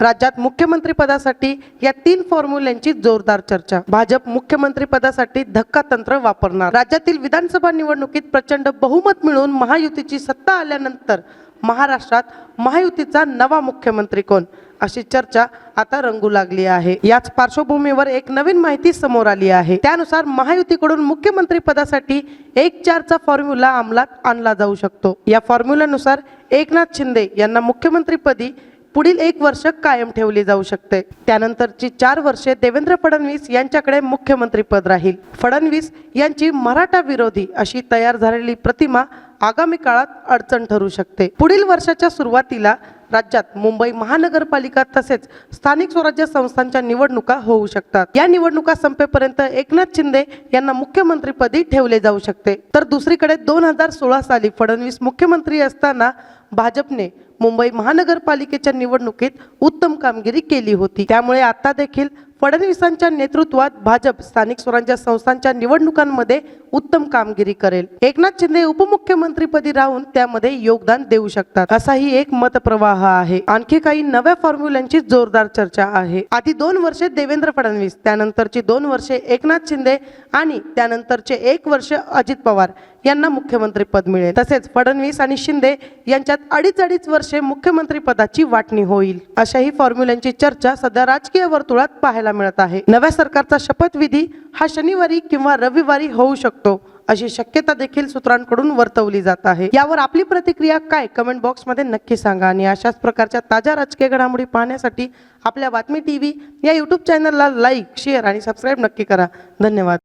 राज्यात मुख्यमंत्री पदासाठी या तीन फॉर्म्युल्यांची जोरदार चर्चा. भाजप मुख्यमंत्री पदासाठी धक्का तंत्र वापरणार. राज्यातील विधानसभा निवडणुकीत प्रचंड बहुमत मिळून महायुतीची सत्ता आल्यानंतर महाराष्ट्रात महायुतीचा नवा मुख्यमंत्री कोण? अशी चर्चा आता रंगू लागली आहे. याच पार्श्वभूमीवर एक नवीन माहिती समोर आली आहे. त्यानुसार महायुतीकडून मुख्यमंत्री पदासाठी एक चारचा फॉर्म्युला अंमलात आणला जाऊ शकतो. या फॉर्म्युल्यानुसार एकनाथ शिंदे यांना मुख्यमंत्रीपदी पुढील एक वर्ष कायम ठेवली जाऊ शकते. त्यानंतरची चार वर्षे देवेंद्र फडणवीस यांच्याकडे मुख्यमंत्री पद राहील. फडणवीस यांची मराठा विरोधी अशी तयार झालेली प्रतिमा आगामी काळात अडचण ठरू शकते. पुढील वर्षाच्या सुरुवातीला राज्यात मुंबई महानगरपालिका तसेच स्थानिक स्वराज्य संस्थांच्या निवडणुका होऊ शकतात. या निवडणुका संपेपर्यंत एकनाथ शिंदे यांना मुख्यमंत्रीपदी ठेवले जाऊ शकते. तर दुसरीकडे दोन हजार सोळा साली फडणवीस मुख्यमंत्री असताना भाजपने मुंबई महानगरपालिकेच्या निवडणुकीत उत्तम कामगिरी केली होती. त्यामुळे आता देखील फडणवीसांच्या नेतृत्वात भाजप स्थानिक स्वराज्य संस्थांच्या निवडणुकांमध्ये उत्तम कामगिरी करेल. एकनाथ शिंदे उपमुख्यमंत्रीपदी राहून त्यामध्ये योगदान देऊ शकतात असाही एक मतप्रवाह आहे. आणखी काही नव्या फॉर्म्युल्यांची जोरदार चर्चा आहे. आधी दोन वर्षे देवेंद्र फडणवीस त्यानंतरची दोन वर्षे एकनाथ शिंदे आणि त्यानंतरचे एक वर्ष अजित पवार यांना मुख्यमंत्रीपद मिळेल. तसेच फडणवीस आणि शिंदे यांच्यात अडीच अडीच वर्षे मुख्यमंत्रीपदाची वाटणी होईल. अशाही फॉर्म्युल्यांची चर्चा सध्या राजकीय वर्तुळात पाहायला मिळत आहे. नव्या सरकारचा शपथविधी हा शनिवारी किंवा रविवारी होऊ शकतो अशी शक्यता देखील सूत्रांकडून वर्तवली जात आहे. यावर आपली प्रतिक्रिया काय? कमेंट बॉक्समध्ये नक्की सांगा आणि अशाच प्रकारच्या ताज्या राजकीय घडामोडी पाहण्यासाठी आपल्या बातमी टीव्ही या युट्यूब चॅनलला लाईक शेअर आणि सबस्क्राईब नक्की करा. धन्यवाद.